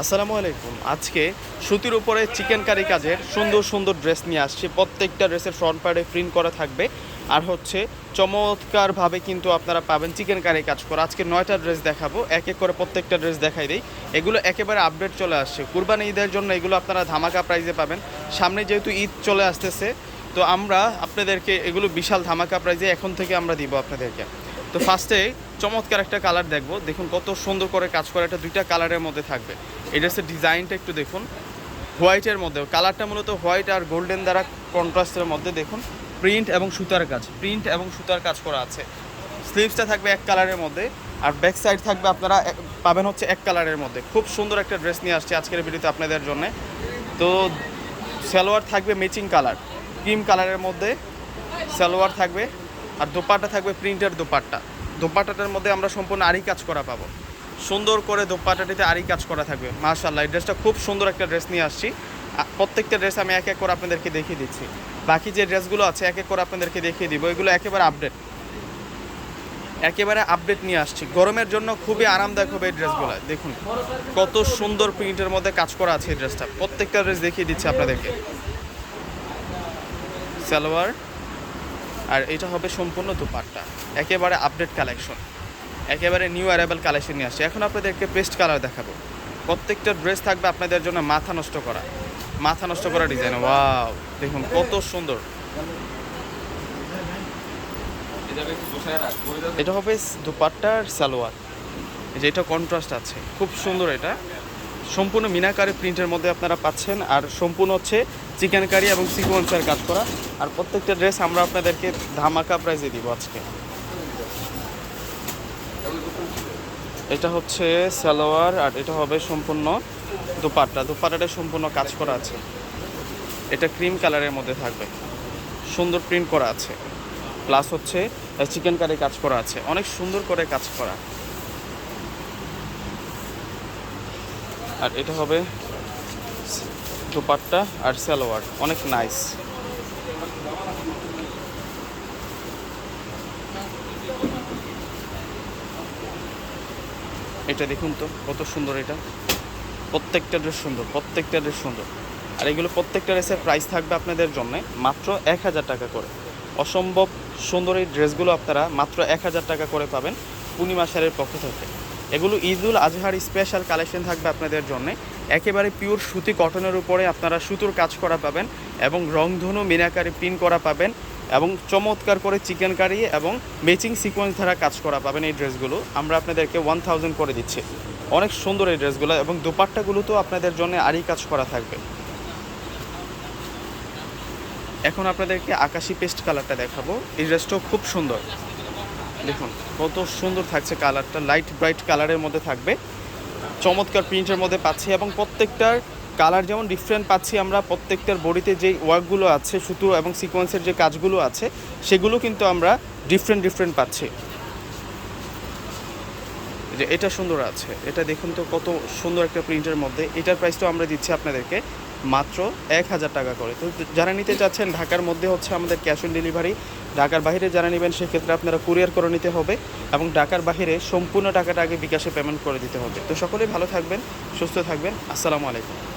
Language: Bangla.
আসসালামু আলাইকুম। আজকে সুতির উপরে চিকেন কারি কাজের সুন্দর সুন্দর ড্রেস নিয়ে আসছি। প্রত্যেকটা ড্রেসের ফ্রন্ট পার্টে প্রিন্ট করা থাকবে। আর হচ্ছে চমৎকারভাবে কিন্তু আপনারা পাবেন চিকেন কারি কাজ করা। আজকে নয়টা ড্রেস দেখাবো। এক এক করে প্রত্যেকটা ড্রেস দেখাই দিই। এগুলো একেবারে আপডেট চলে আসছে। কুরবানি ঈদের জন্য এগুলো আপনারা ধামাকা প্রাইজে পাবেন। সামনে যেহেতু ঈদ চলে আসতেছে, তো আমরা আপনাদেরকে এগুলো বিশাল ধামাকা প্রাইজে এখন থেকে আমরা দিব আপনাদেরকে। তো ফার্স্টে চমৎকার একটা কালার দেখব। দেখুন কত সুন্দর করে কাজ করা এটা দুইটা কালারের মধ্যে থাকবে। এই ড্রেসের ডিজাইনটা একটু দেখুন। হোয়াইটের মধ্যে কালারটা মূলত হোয়াইট আর গোল্ডেন দ্বারা কন্ট্রাস্টের মধ্যে দেখুন। প্রিন্ট এবং সুতার কাজ। প্রিন্ট এবং সুতার কাজ করা আছে। স্লিভসটা থাকবে এক কালারের মধ্যে। আর ব্যাক সাইড থাকবে আপনারা পাবেন হচ্ছে এক কালারের মধ্যে। খুব সুন্দর একটা ড্রেস নিয়ে আসছে আজকের ভিডিওতে আপনাদের জন্য। তো সালোয়ার থাকবে ম্যাচিং কালার ক্রিম কালারের মধ্যে সালোয়ার থাকবে। আর দোপাট্টা থাকবে প্রিন্টের দোপাট্টা। দোপাট্টাটার মধ্যে আমরা সম্পূর্ণ আরি কাজ করা পাবো। সুন্দর করে দোপাট্টাটিতে আরি কাজ করা থাকবে। মাশাল্লাহ এই ড্রেসটা খুব সুন্দর একটা ড্রেস নিয়ে আসছি। প্রত্যেকটা ড্রেস আমি এক এক করে আপনাদেরকে দেখিয়ে দিচ্ছি। বাকি যে ড্রেসগুলো আছে, এক এক করে আপনাদেরকে দেখিয়ে দিব। এগুলো একেবারে আপডেট একেবারে আপডেট নিয়ে আসছি। গরমের জন্য খুবই আরামদায়ক হবে এই ড্রেসগুলো। দেখুন, কত সুন্দর প্রিন্টের মধ্যে কাজ করা আছে এই ড্রেসটা। প্রত্যেকটা ড্রেস দেখিয়ে দিচ্ছি আপনাদেরকে। সালোয়ার। আর এটা হবে সম্পূর্ণ দুপাট্টা। একেবারে আপডেট কালেকশন একেবারে নিউ অ্যারাইভেল কালেকশন নিয়ে আসছে। এখন আপনাদেরকে পেস্ট কালার দেখাবো। প্রত্যেকটা ড্রেস থাকবে আপনাদের জন্য মাথা নষ্ট করা। মাথা নষ্ট করা ডিজাইন ওয়াও দেখুন কত সুন্দর। এটা হবে দুপাট্টার সালোয়ার। এই যে এটা কন্ট্রাস্ট আছে। খুব সুন্দর এটা। সম্পূর্ণ মিনাকারি প্রিন্টের মধ্যে আপনারা পাচ্ছেন। আর সম্পূর্ণ হচ্ছে চিকেন কারি এবং সিকোয়েন্সের কাজ করা। আর প্রত্যেকটা ড্রেস আমরা আপনাদেরকে ধামাকা প্রাইজে দিব আজকে। এটা হচ্ছে সালোয়ার আর এটা হবে সম্পূর্ণ দুপাট্টা। দুপাট্টাটা সম্পূর্ণ কাজ করা আছে। এটা ক্রিম কালারের মধ্যে থাকবে। সুন্দর প্রিন্ট করা আছে। প্লাস হচ্ছে চিকেন কারি কাজ করা আছে। অনেক সুন্দর করে কাজ করা। আর এটা হবে দুপাট্টা আর সালোয়ার। অনেক নাইস এটা দেখুন তো, কত সুন্দর এটা। প্রত্যেকটা ড্রেস সুন্দর, প্রত্যেকটা ড্রেস সুন্দর। আর এগুলো প্রত্যেকটা ড্রেসের প্রাইস থাকবে আপনাদের জন্য মাত্র এক হাজার টাকা করে। অসম্ভব সুন্দর এই ড্রেসগুলো আপনারা মাত্র এক হাজার টাকা করে পাবেন পূর্ণিমা সারের পক্ষ থেকে। এগুলো ঈদুল আজহার স্পেশাল কালেকশন থাকবে আপনাদের জন্য। একেবারে পিওর সুতি কটনের উপরে আপনারা সুতোর কাজ করা পাবেন এবং রংধনু মিনাকারি প্রিন্ট করা পাবেন এবং চমৎকার করে চিকেন কারি এবং ম্যাচিং সিকোয়েন্স দ্বারা কাজ করা পাবেন এই ড্রেসগুলো। আমরা আপনাদেরকে ওয়ান থাউজেন্ড করে দিচ্ছি। অনেক সুন্দর এই ড্রেসগুলো এবং দোপাট্টাগুলো তো আপনাদের জন্য আরই কাজ করা থাকবে। এখন আপনাদেরকে আকাশি পেস্ট কালারটা দেখাবো। এই ড্রেসটাও খুব সুন্দর। দেখুন, কত সুন্দর থাকছে কালারটা। লাইট ব্রাইট কালারের মধ্যে থাকবে। চমৎকার প্রিন্টের মধ্যে পাচ্ছি এবং প্রত্যেকটার কালার যেমন ডিফারেন্ট পাচ্ছি আমরা, প্রত্যেকটার বডিতে যে ওয়ার্কগুলো আছে, সুতো এবং সিকোয়েন্সের যে কাজগুলো আছে, সেগুলো কিন্তু আমরা ডিফারেন্ট ডিফারেন্ট পাচ্ছি। যে এটা সুন্দর আছে। এটা দেখুন তো কত সুন্দর একটা প্রিন্টের মধ্যে। এটার প্রাইসটাও আমরা দিচ্ছি আপনাদেরকে মাত্র এক হাজার টাকা করে। তো যারা নিতে চাচ্ছেন, ঢাকার মধ্যে হচ্ছে আমাদের ক্যাশ অন ডেলিভারি। ঢাকার বাইরে যারা নেবেন, সেক্ষেত্রে আপনারা কুরিয়ার করে নিতে হবে এবং ঢাকার বাইরে সম্পূর্ণ টাকাটা আগে বিকাশে পেমেন্ট করে দিতে হবে। তো সকলেই ভালো থাকবেন, সুস্থ থাকবেন। আসসালামু আলাইকুম।